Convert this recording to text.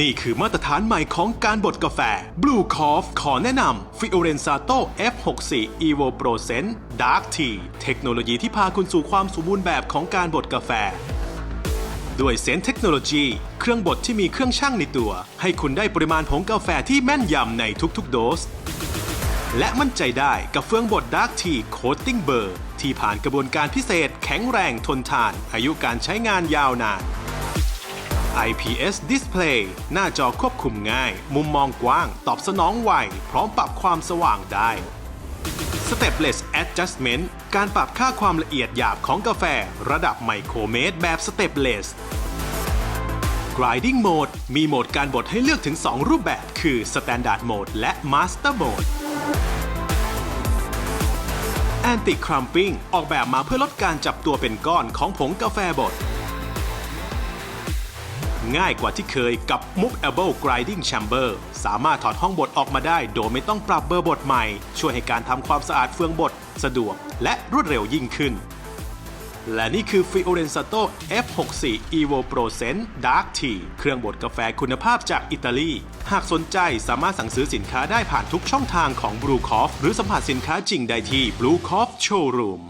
นี่คือมาตรฐานใหม่ของการบดกาแฟ Blue Coff ขอแนะนำ Fiorenzato F64 Evo Pro Sense Dark Tea เทคโนโลยีที่พาคุณสู่ความสมบูรณ์แบบของการบดกาแฟ ด้วยเซนเทคโนโลยีเครื่องบดที่มีเครื่องชั่งในตัว ให้คุณได้ปริมาณผงกาแฟที่แม่นยำในทุกๆ โดส และมั่นใจได้กับเฟืองบด Dark Tea Coating Bar ที่ผ่านกระบวนการพิเศษแข็งแรงทนทาน อายุการใช้งานยาวนาน IPS Display หน้าจอควบคุมง่าย มุมมองกว้าง ตอบสนองไว พร้อมปรับความสว่างได้ Stepless Adjustment การปรับค่าความละเอียดหยาบของกาแฟระดับไมโครเมตรแบบ Stepless Grinding Mode มีโหมดการบดให้เลือกถึง 2 รูปแบบคือ Standard Mode และ Master Mode Anti Crumping ออกแบบมาเพื่อลดการจับตัวเป็นก้อนของผงกาแฟบด ง่ายกว่าที่เคยกับ Movable Grinding Chamber สามารถถอดห้องบดออกมาได้ โดยไม่ต้องปรับเบอร์บดใหม่ ช่วยให้การทำความสะอาดเฟืองบดสะดวกและรวดเร็วยิ่งขึ้น และนี่คือ Fiorenzato F64 Evo Pro Sense Dark Tea เครื่องบดกาแฟคุณภาพจากอิตาลี หากสนใจสามารถสั่งซื้อสินค้าได้ผ่านทุกช่องทางของ Blue c o f หรือสัมผัสสินค้าจริงได้ที่ Blue c o f Showroom